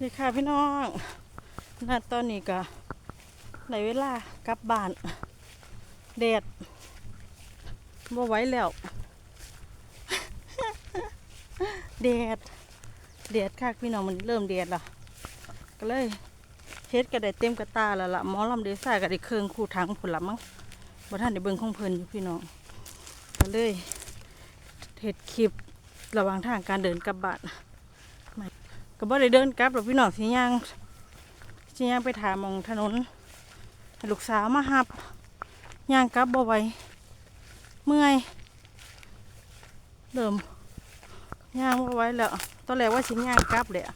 นี่ค่ะพี่น้องณตอนนี้ก็ในเวลากลับบ้านแดดบ่ไหวแล้วแดดแดดค่ะพี่น้องมันเริ่มแดดและก็เลยเฮ็ดก็ได้เต็มกระตาแล้วล่ะหมอลำเดซ่าก็ได้เครื่องคู่ถังผุนละมั้งบ่ท่านได้เบิ่งของเพิ่นอยู่พี่น้องก็เลยเฮ็ดคลิประหว่างทางการเดินกลับบ้าน ก็บ่ได้เดินกลับหรอกพี่น้องสิย่างสิย่างไปถามมองถนนลูกสาวมาหับย่างกลับบ่ไหวเมื่อยเริ่มย่างบ่ไหวแล้วตอนแรกว่าสิย่างกลับเลยอะ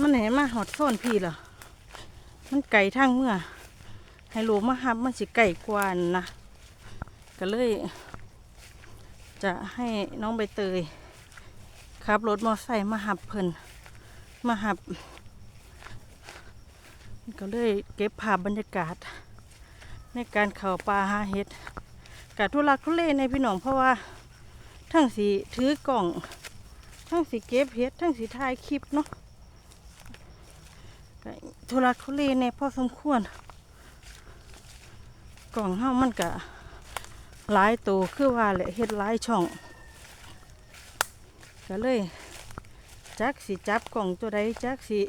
มันเห็นมาหอดโซนพี่เหรอมันไก่ทางเมื่อให้ลูมาหับมันสิไก่กว่านั่นนะก็เลย จะให้น้องใบเตย ขับรถมอไซค์มาหับเพิ่นมาหับ ก็เลยเก็บภาพบรรยากาศ ในการเข้าป่าหาเห็ดกะทุลักทุเลในพี่น้องเพราะว่าทั้งสีถือกล่อง ทั้งสีเก็บเห็ด ทั้งสีถ่ายคลิปเนาะก็ทุลักทุเลในพอสมควร กล่องเฮามันกะหลายตัวคือว่าแหละเฮ็ดหลายช่อง ก็เลย จักสิจับกล่องตัวใดจักสิ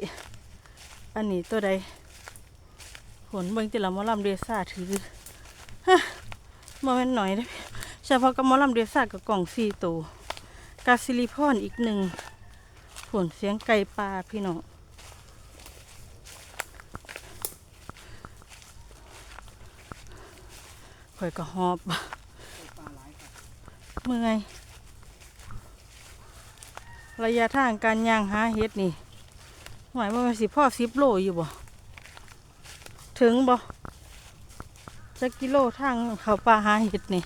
อันนี้ตัวใดผลเบิ่งติละหมอลำเดซ่าถือฮะมาเป็นหน่อยเด้อเฉพาะกับหมอลำเดซ่ากับกล่องสี่ตัวกาซิลิพอนอีกหนึ่งผลเสียงไก่ปลาพี่น้องข่อยก็หอบเมื่อย ระยะทางการย่างหาเห็ดนี่หมายว่ามันสิพ่อสิบโลอยู่บ่ถึงบ่จะกิโลทางเขาป่าหาเห็ดนี่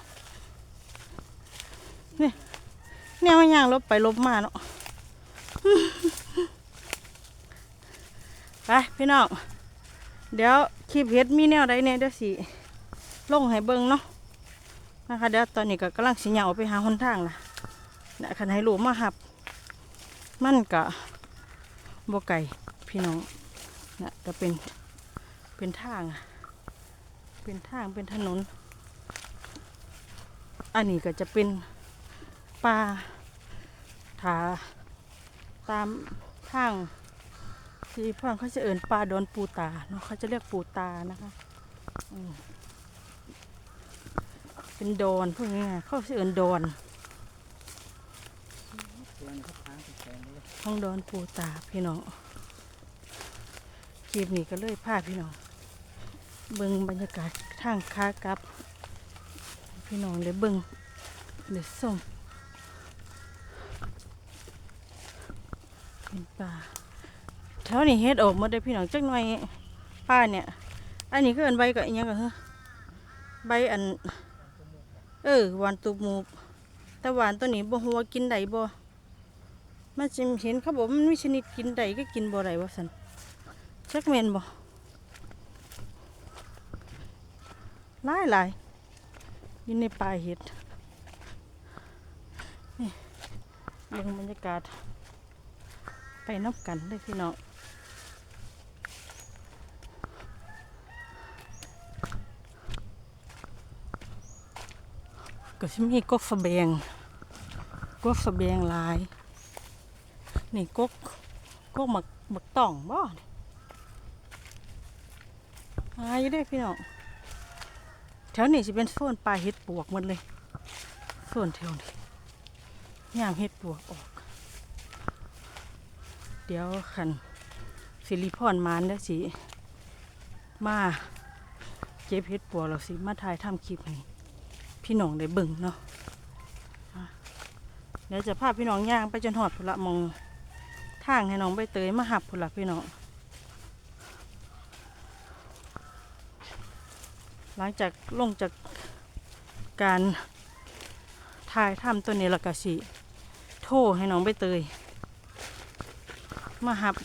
นี่เนี่ยมันย่างลบไปลบมาเนาะไปพี่น้องเดี๋ยวคลิปเห็ดมีแนวใดเนี่ยเดี๋ยวสิลงให้เบิ่งเนาะนะคะเดี๋ยวตอนนี้ก็กำลังสิเหยาไปหาหนทางล่ะนะคันให้ลูกมาหับ มันก็บ่ไก่พี่น้องนะก็เป็นเป็นทางเป็นทางเป็นถนน อันนี้ก็จะเป็นป่าถาตามทางที่พ่อเขาจะเอิ่นป่าดอนปูตาเนาะเขาจะเรียกปูตานะคะเป็นดอนพวกนี้เขาจะเอิ่นดอน ห้องดอนปูตาพี่น้องคลิปนี้ก็เลยพาพี่น้อง เบิ่งบรรยากาศทางค้ากับ พี่น้องเลยเบิ่งเลยส่งเป็นป่าแถวนี้เฮ็ดออกมาได้พี่น้องจักหน่อยป้าเนี่ย อันนี้คืออันใบก็อีหยังก็เหรอใบอัน เออหวานตุบมูกแต่หวานตัวนี้บ่ฮู้ว่ากินได้บ่ มันจะเห็นเขาบอกมันมีชนิดกินใดก็กินบ่ได้ว่าสันจักเมนบ่หลายหลายอยู่ในป่าเห็ดนี่เบิ่งบรรยากาศ ไปนับกันได้พี่น้องก็สิมีกกสะแบงกกสะแบงลาย นี่กกกกหมักหมักต่องบ่หายได้พี่น้องแถวนี้จะเป็นโซนปลาเห็ดปวกหมดเลยโซนแถวนี้ย่างเห็ดปวกออก เดี๋ยวขันสิริพรมานแล้วสิมาเก็บเห็ดปวกเราสิมาถ่ายทำคลิปให้พี่น้องได้เบิ่งเนาะเดี๋ยวจะพาพี่น้องย่างไปจนหอดพุละมอง ทางให้น้องใบเตยมาหับพุ่นละพี่น้องหลังจากลงจากการถ่ายทำตัวนี้ละกะสิโทรให้น้องใบเตยมาหับ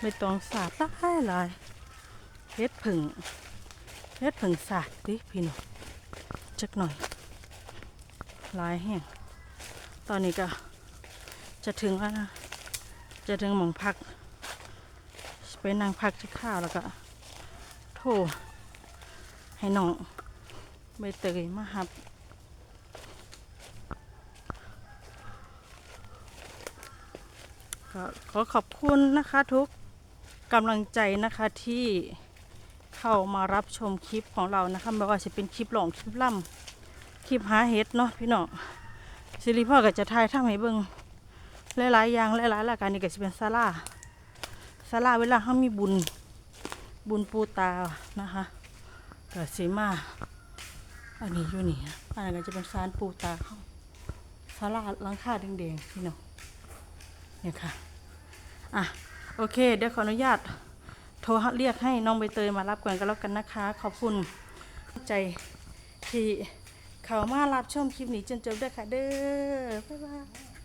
ไม่ต้องสาดตายหลยเฮ็ดผึ่งเฮ็ดผึ่งสาดดิพี่น้องจักหน่อย หลายแห่งตอนนี้ก็จะถึงแล้วนะ จะถึงหมองพัก ไปนั่งพักที่ข้าวแล้วก็ โทรให้น้องใบเตยมาหับก็ขอขอบคุณนะคะทุกกำลังใจนะคะที่เข้ามารับชมคลิปของเรานะคะไม่ว่าจะเป็นคลิปหลองคลิปล่ำ คลิปหาเห็ดเนาะพี่น้องซิริพ่อก็จะทายทำให้เบิ่งหลายๆอย่างหลายๆรายการนี่ก็จะเป็นซาลาซาลาเวลาเขามีบุญบุญปูตานะคะก็สีมาอันนี้อยู่นี่อันนั้นก็จะเป็นซานปูตาเขาซาลาหลังคาแดงๆพี่น้องเนี่ยค่ะอะโอเค เดี๋ยวขออนุญาตโทรเรียกให้น้องใบเตยมารับก่อนก็แล้วกันนะคะ ขอบคุณใจที่ เขามารับชมคลิปนี้จนจบด้วยค่ะเด้อบ๊ายบาย